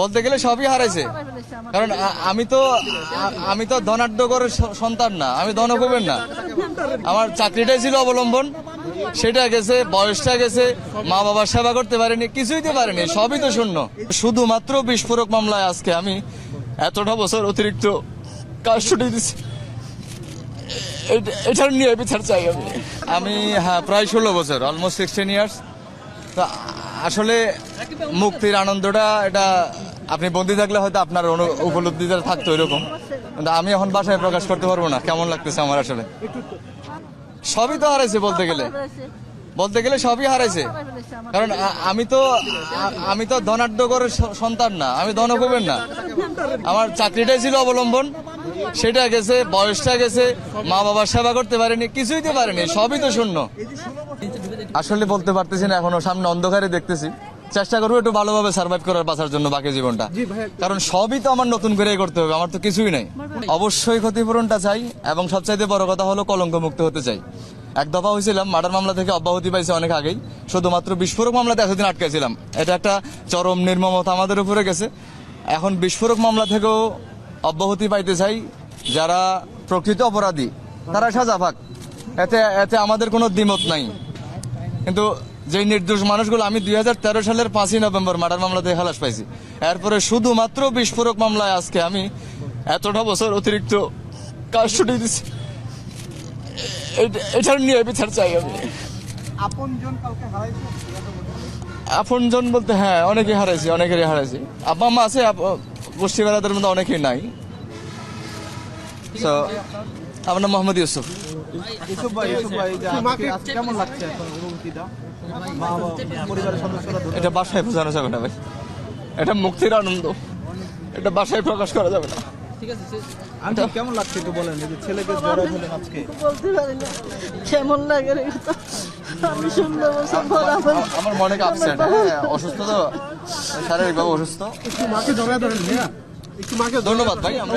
বলতে গেলে সবই হারাইছে। কারণ আমি তো আমি তো ধনাঢ্যকরের স- সন্তান না আমি ধনকুবের না। আমার চাকরিটাই ছিল অবলম্বন সেটা গেছে বয়সটা গেছে মা বাবার সেবা করতে পারেনি কিছুই তো পারেনি সবই তো শূন্য। শুধুমাত্র বিস্ফোরক মামলায় আজকে আমি এতটা বছর অতিরিক্ত কাস্টডি দিচ্ছি এটা- এটার নিয়ে বিচার চাই আমি। আমি হ্যাঁ প্রায় ষোলো বছর অলমোস্ট সিক্সটিন ইয়ার্স তো আসলে মুক্তির আনন্দটা এটা আপনি বন্দি থাকলে হয়তো আপনার উপলব্ধিটা থাকতো এরকম। কিন্তু আমি এখন বাসায় প্রকাশ করতে পারব না। কেমন লাগতেছে আমার আসলে? সবই তো হারাইছে বলতে গেলে। বলতে গেলে সবই হারাইছে। কারণ আমি তো আমি তো ধনাঢ্যকরের স- সন্তান না। আমি ধনকুবের না। আমার চাকরিটাই ছিল অবলম্বন। সেটা গেছে, বয়সটা গেছে, মা বাবার সেবা করতে পারেনি, কিছুই তো পারেনি। সবই তো শূন্য। আসলে বলতে পারতেছি না, এখনও সামনে অন্ধকারে দেখতেছি। চেষ্টা করব একটু ভালোভাবে সার্ভাইভ করার বাঁচার জন্য বাকি জীবনটা। কারণ সবই তো আমার নতুন করে করতে হবে আমার তো কিছুই নাই। অবশ্যই ক্ষতিপূরণটা চাই এবং সবচাইতে বড় কথা হলো কলঙ্ক মুক্ত হতে চাই। এক দফা হয়েছিলাম মার্ডার মামলা থেকে অব্যাহতি পাইছে অনেক আগেই শুধুমাত্র বিস্ফোরক মামলাতে এতদিন আটকেছিলাম এটা একটা চরম নির্মমতা আমাদের উপরে গেছে। এখন বিস্ফোরক মামলা থেকেও অব্যাহতি পাইতে চাই যারা প্রকৃত অপরাধী তারা সাজা পাক। এতে এতে আমাদের কোনো দ্বিমত নাই। কিন্তু যে নির্দোষ মানুষগুলো আমি দু হাজার তেরো সালের পাঁচই নভেম্বর মার্ডার মামলাতে খালাস পাইছি। এরপরে শুধুমাত্র বিস্ফোরক মামলায় আজকে আমি এতটা বছর অতিরিক্ত কাস্টডি দিচ্ছি এটা- এটার নিয়ে বিচার চাই আমি। আপনজন আপন জন বলতে হ্যাঁ অনেকে হারাইছি অনেকেরই হারাইছি। আব্বা মা আছে বেড়াদের মধ্যে অনেকেই নাই। তো আমার নাম মোহাম্মদ ইউসুফ। ভাই ইসুফ ভাই যে আজকে আজকে কেমন লাগছে এখন অনুভূতিটা মা বাবা, পরিবারের সদস্যরা ধরে এটা বাসায় বোঝানো যাবে না ভাই। এটা মুক্তির আনন্দ। এটা বাসায় প্রকাশ করা যাবে না। কেমন লাগছে একটু বলেন এই যে ছেলেকে জড়াই হলেন আজকে? বলতে পারি না। কেমন লাগে আমি আমার মনে আপসেট হ্যাঁ অসুস্থ তো। শারীরিকভাবে অসুস্থ। মাকে জড়াই ধরেন ধন্যবাদ ভাই আমরা